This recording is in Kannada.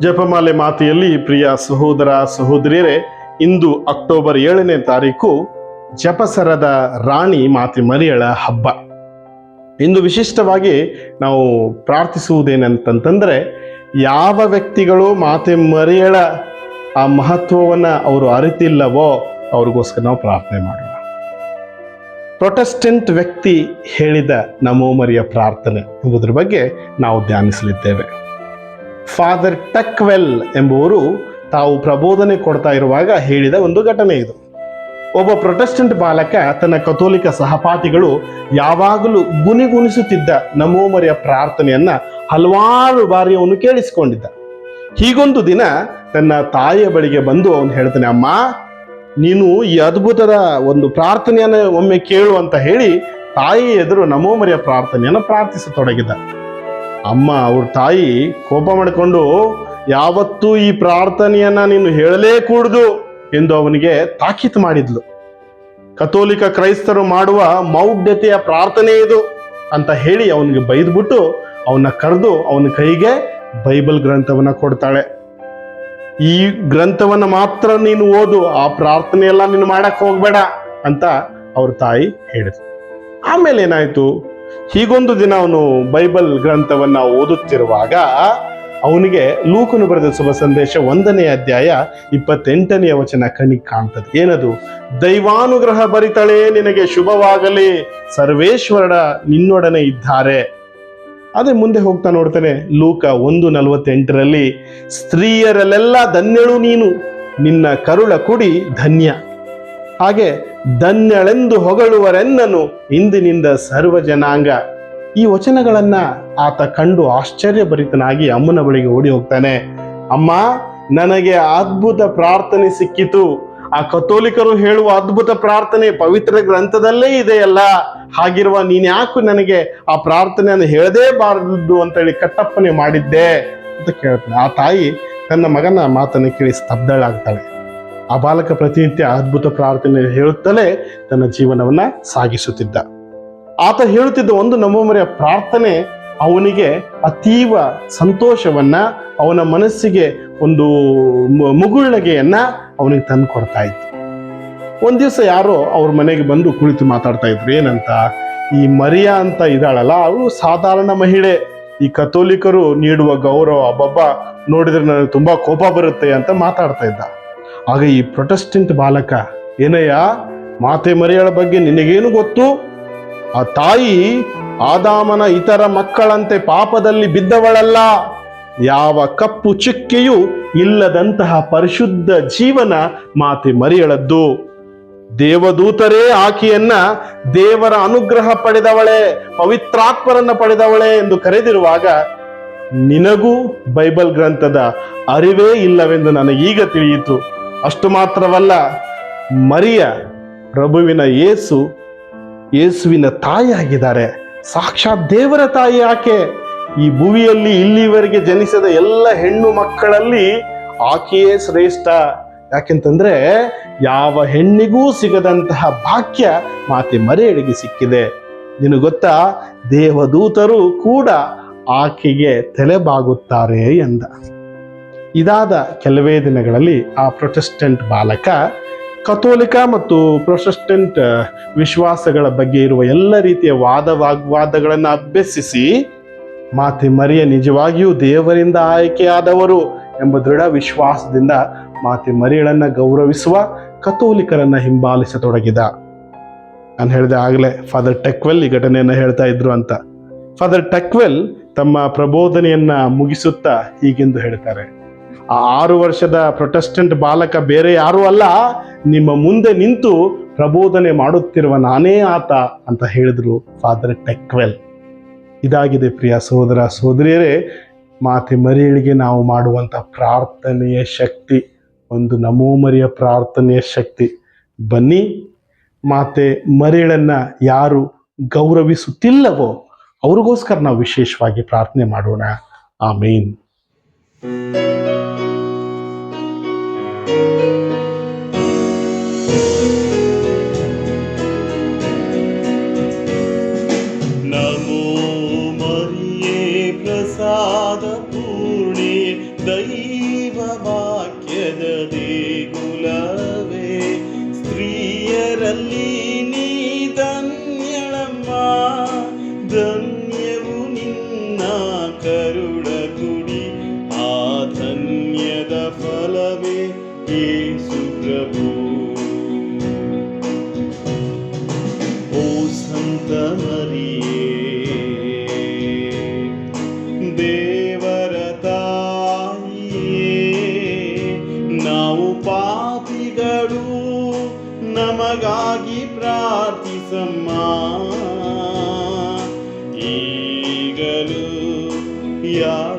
ಜಪಮಾಲೆ ಮಾತೆಯಲ್ಲಿ ಪ್ರಿಯ ಸಹೋದರ ಸಹೋದರಿಯರೇ, ಇಂದು ಅಕ್ಟೋಬರ್ ಏಳನೇ ತಾರೀಕು ಜಪಸರದ ರಾಣಿ ಮಾತೆ ಮರಿಯಳ ಹಬ್ಬ. ಇಂದು ವಿಶಿಷ್ಟವಾಗಿ ನಾವು ಪ್ರಾರ್ಥಿಸುವುದೇನಂತಂತಂದರೆ ಯಾವ ವ್ಯಕ್ತಿಗಳು ಮಾತೆ ಮರಿಯಳ ಆ ಮಹತ್ವವನ್ನು ಅವರು ಅರಿತಿಲ್ಲವೋ ಅವ್ರಿಗೋಸ್ಕರ ನಾವು ಪ್ರಾರ್ಥನೆ ಮಾಡೋಣ. ಪ್ರೊಟೆಸ್ಟೆಂಟ್ ವ್ಯಕ್ತಿ ಹೇಳಿದ ನಮೋ ಮರಿಯ ಪ್ರಾರ್ಥನೆ ಎಂಬುದರ ಬಗ್ಗೆ ನಾವು ಧ್ಯಾನಿಸಲಿದ್ದೇವೆ. ಫಾದರ್ ಟಕ್ವೆಲ್ ಎಂಬುವರು ತಾವು ಪ್ರಬೋಧನೆ ಕೊಡ್ತಾ ಇರುವಾಗ ಹೇಳಿದ ಒಂದು ಘಟನೆ ಇದು. ಒಬ್ಬ ಪ್ರೊಟೆಸ್ಟೆಂಟ್ ಬಾಲಕ, ತನ್ನ ಕಥೋಲಿಕ ಸಹಪಾಠಿಗಳು ಯಾವಾಗಲೂ ಗುನಿಗುನಿಸುತ್ತಿದ್ದ ನಮೋ ಮರಿಯ ಪ್ರಾರ್ಥನೆಯನ್ನ ಹಲವಾರು ಬಾರಿ ಅವನು ಕೇಳಿಸಿಕೊಂಡಿದ್ದ. ಹೀಗೊಂದು ದಿನ ತನ್ನ ತಾಯಿಯ ಬಳಿಗೆ ಬಂದು ಅವನು ಹೇಳ್ತಾನೆ, ಅಮ್ಮ, ನೀನು ಈ ಅದ್ಭುತದ ಒಂದು ಪ್ರಾರ್ಥನೆಯನ್ನು ಒಮ್ಮೆ ಕೇಳು ಅಂತ ಹೇಳಿ ತಾಯಿ ಎದುರು ನಮೋ ಮರಿಯ ಪ್ರಾರ್ಥನೆಯನ್ನು ಪ್ರಾರ್ಥಿಸತೊಡಗಿದ ಅಮ್ಮ, ಅವ್ರ ತಾಯಿ ಕೋಪ ಮಾಡಿಕೊಂಡು, ಯಾವತ್ತೂ ಈ ಪ್ರಾರ್ಥನೆಯನ್ನ ನೀನು ಹೇಳಲೇ ಕೂಡುದು ಎಂದು ಅವನಿಗೆ ತಾಕೀತು ಮಾಡಿದ್ಲು. ಕಥೋಲಿಕ ಕ್ರೈಸ್ತರು ಮಾಡುವ ಮೌಢ್ಯತೆಯ ಪ್ರಾರ್ಥನೆ ಇದು ಅಂತ ಹೇಳಿ ಅವನಿಗೆ ಬೈದ್ಬಿಟ್ಟು ಅವನ ಕರೆದು ಅವನ ಕೈಗೆ ಬೈಬಲ್ ಗ್ರಂಥವನ್ನ ಕೊಡ್ತಾಳೆ. ಈ ಗ್ರಂಥವನ್ನ ಮಾತ್ರ ನೀನು ಓದು, ಆ ಪ್ರಾರ್ಥನೆ ಎಲ್ಲ ನೀನು ಮಾಡಕ್ ಹೋಗ್ಬೇಡ ಅಂತ ಅವ್ರ ತಾಯಿ ಹೇಳಿದ್ರು ಆಮೇಲೆ ಏನಾಯ್ತು? ಹೀಗೊಂದು ದಿನ ಅವನು ಬೈಬಲ್ ಗ್ರಂಥವನ್ನ ಓದುತ್ತಿರುವಾಗ ಅವನಿಗೆ ಲೂಕನು ಬರೆದ ಶುಭ ಸಂದೇಶ ಒಂದನೇ ಅಧ್ಯಾಯ ಇಪ್ಪತ್ತೆಂಟನೆಯ ವಚನ ಕಣಿಗೆ ಕಾಣ್ತದೆ. ಏನದು? ದೈವಾನುಗ್ರಹ ಬರಿತಳೆ, ನಿನಗೆ ಶುಭವಾಗಲಿ. ಸರ್ವೇಶ್ವರನ ನಿನ್ನೊಡನೆ ಇದ್ದಾರೆ. ಅದೇ ಮುಂದೆ ಹೋಗ್ತಾ ನೋಡ್ತಾನೆ, ಲೂಕ ಒಂದು ನಲವತ್ತೆಂಟರಲ್ಲಿ, ಸ್ತ್ರೀಯರಲ್ಲೆಲ್ಲ ಧನ್ಯಳು ನೀನು, ನಿನ್ನ ಕರುಳ ಕುಡಿ ಧನ್ಯ. ಹಾಗೆ ಧನ್ಯಳೆಂದು ಹೊಗಳುವರೆನ್ನನು ಇಂದಿನಿಂದ ಸರ್ವ ಜನಾಂಗ. ಈ ವಚನಗಳನ್ನ ಆತ ಕಂಡು ಆಶ್ಚರ್ಯಭರಿತನಾಗಿ ಅಮ್ಮನ ಬಳಿಗೆ ಓಡಿ ಹೋಗ್ತಾನೆ. ಅಮ್ಮ, ನನಗೆ ಅದ್ಭುತ ಪ್ರಾರ್ಥನೆ ಸಿಕ್ಕಿತು. ಆ ಕಥೋಲಿಕರು ಹೇಳುವ ಅದ್ಭುತ ಪ್ರಾರ್ಥನೆ ಪವಿತ್ರ ಗ್ರಂಥದಲ್ಲೇ ಇದೆಯಲ್ಲ. ಹಾಗಿರುವ ನೀನ್ಯಾಕು ನನಗೆ ಆ ಪ್ರಾರ್ಥನೆಯನ್ನು ಹೇಳದೇ ಬಾರದು ಅಂತೇಳಿ ಕಟ್ಟಪ್ಪನೆ ಮಾಡಿದ್ದೆ ಅಂತ ಕೇಳ್ತಾನೆ. ಆ ತಾಯಿ ತನ್ನ ಮಗನ ಮಾತನ್ನು ಕೇಳಿ ಸ್ತಬ್ಧಳಾಗ್ತಾಳೆ. ಆ ಬಾಲಕ ಪ್ರತಿನಿತ್ಯ ಅದ್ಭುತ ಪ್ರಾರ್ಥನೆ ಹೇಳುತ್ತಲೇ ತನ್ನ ಜೀವನವನ್ನ ಸಾಗಿಸುತ್ತಿದ್ದ. ಆತ ಹೇಳುತ್ತಿದ್ದ ಒಂದು ನಮ್ಮೊಮ್ಮರೆಯ ಪ್ರಾರ್ಥನೆ ಅವನಿಗೆ ಅತೀವ ಸಂತೋಷವನ್ನ, ಅವನ ಮನಸ್ಸಿಗೆ ಒಂದು ಮುಗುಳ್ನಗೆಯನ್ನ ಅವನಿಗೆ ತಂದು ಕೊಡ್ತಾ ಇತ್ತು. ಒಂದ್ ದಿವಸ ಯಾರೋ ಅವ್ರ ಮನೆಗೆ ಬಂದು ಕುಳಿತು ಮಾತಾಡ್ತಾ ಇದ್ರು, ಏನಂತ? ಈ ಮರಿಯಾ ಅಂತ ಇದ್ದಾಳಲ್ಲ, ಅವಳು ಸಾಧಾರಣ ಮಹಿಳೆ. ಈ ಕಥೋಲಿಕರು ನೀಡುವ ಗೌರವ, ಅಬ್ಬಬ್ಬ, ನೋಡಿದ್ರೆ ನನಗೆ ತುಂಬಾ ಕೋಪ ಬರುತ್ತೆ ಅಂತ ಮಾತಾಡ್ತಾ ಇದ್ದ. ಆಗ ಈ ಪ್ರೊಟೆಸ್ಟೆಂಟ್ ಬಾಲಕ, ಏನಯ್ಯ, ಮಾತೆ ಮರಿಯಳ ಬಗ್ಗೆ ನಿನಗೇನು ಗೊತ್ತು? ಆ ತಾಯಿ ಆದಾಮನ ಇತರ ಮಕ್ಕಳಂತೆ ಪಾಪದಲ್ಲಿ ಬಿದ್ದವಳಲ್ಲ. ಯಾವ ಕಪ್ಪು ಚುಕ್ಕೆಯೂ ಇಲ್ಲದಂತಹ ಪರಿಶುದ್ಧ ಜೀವನ ಮಾತೆ ಮರಿಯಳದ್ದು. ದೇವದೂತರೇ, ಆಕೆಯನ್ನ ದೇವರ ಅನುಗ್ರಹ ಪಡೆದವಳೆ, ಪವಿತ್ರಾತ್ಮರನ್ನ ಪಡೆದವಳೆ ಎಂದು ಕರೆದಿರುವಾಗ, ನಿನಗೂ ಬೈಬಲ್ ಗ್ರಂಥದ ಅರಿವೇ ಇಲ್ಲವೆಂದು ನನಗೀಗ ತಿಳಿಯಿತು. ಅಷ್ಟು ಮಾತ್ರವಲ್ಲ, ಮರಿಯ ಪ್ರಭುವಿನ ಯೇಸು ಯೇಸುವಿನ ತಾಯಿಯಾಗಿದ್ದಾರೆ. ಸಾಕ್ಷಾತ್ ದೇವರ ತಾಯಿ ಆಕೆ. ಈ ಭೂಮಿಯಲ್ಲಿ ಇಲ್ಲಿವರೆಗೆ ಜನಿಸಿದ ಎಲ್ಲ ಹೆಣ್ಣು ಮಕ್ಕಳಲ್ಲಿ ಆಕೆಯೇ ಶ್ರೇಷ್ಠ. ಯಾಕೆಂತಂದ್ರೆ ಯಾವ ಹೆಣ್ಣಿಗೂ ಸಿಗದಂತಹ ಭಾಗ್ಯ ಮಾತೆ ಮರೆಯಡಿಗೆ ಸಿಕ್ಕಿದೆ. ನಿನಗೆ ಗೊತ್ತಾ? ದೇವದೂತರು ಕೂಡ ಆಕೆಗೆ ತಲೆಬಾಗುತ್ತಾರೆ ಎಂದ. ಇದಾದ ಕೆಲವೇ ದಿನಗಳಲ್ಲಿ ಆ ಪ್ರೊಟೆಸ್ಟೆಂಟ್ ಬಾಲಕ, ಕಥೋಲಿಕ ಮತ್ತು ಪ್ರೊಟೆಸ್ಟೆಂಟ್ ವಿಶ್ವಾಸಗಳ ಬಗ್ಗೆ ಇರುವ ಎಲ್ಲ ರೀತಿಯ ವಾದ ವಾಗ್ವಾದಗಳನ್ನು ಅಭ್ಯಸಿಸಿ ಮಾತೆ ಮರಿಯ ನಿಜವಾಗಿಯೂ ದೇವರಿಂದ ಆಯ್ಕೆಯಾದವರು ಎಂಬ ದೃಢ ವಿಶ್ವಾಸದಿಂದ ಮಾತೆ ಮರಿಯಳನ್ನ ಗೌರವಿಸುವ ಕಥೋಲಿಕರನ್ನ ಹಿಂಬಾಲಿಸತೊಡಗಿದ. ನಾನು ಹೇಳಿದೆ ಆಗಲೇ ಫಾದರ್ ಟೆಕ್ವೆಲ್ ಈ ಘಟನೆಯನ್ನು ಹೇಳ್ತಾ ಇದ್ರು ಅಂತ. ಫಾದರ್ ಟೆಕ್ವೆಲ್ ತಮ್ಮ ಪ್ರಬೋಧನೆಯನ್ನ ಮುಗಿಸುತ್ತಾ ಹೀಗೆಂದು ಹೇಳ್ತಾರೆ. ಆ ಆರು ವರ್ಷದ ಪ್ರೊಟೆಸ್ಟೆಂಟ್ ಬಾಲಕ ಬೇರೆ ಯಾರೂ ಅಲ್ಲ, ನಿಮ್ಮ ಮುಂದೆ ನಿಂತು ಪ್ರಬೋಧನೆ ಮಾಡುತ್ತಿರುವ ನಾನೇ ಆತ ಅಂತ ಹೇಳಿದ್ರು ಫಾದರ್ ಟೆಕ್ವೆಲ್ ಇದಾಗಿದೆ ಪ್ರಿಯ ಸಹೋದರ ಸಹೋದರಿಯರೇ, ಮಾತೆ ಮರಿಯಳಿಗೆ ನಾವು ಮಾಡುವಂಥ ಪ್ರಾರ್ಥನೆಯ ಶಕ್ತಿ, ಒಂದು ನಮೋಮರಿಯ ಪ್ರಾರ್ಥನೆಯ ಶಕ್ತಿ. ಬನ್ನಿ, ಮಾತೆ ಮರಿಯಳನ್ನ ಯಾರು ಗೌರವಿಸುತ್ತಿಲ್ಲವೋ ಅವ್ರಿಗೋಸ್ಕರ ನಾವು ವಿಶೇಷವಾಗಿ ಪ್ರಾರ್ಥನೆ ಮಾಡೋಣ. ಆ ನಮೋ பிரசாத பூர்ணி தை ನಮಗಾಗಿ ಪ್ರಾರ್ಥಿಸಮ್ಮ. ಈಗಲೂ ಯಾ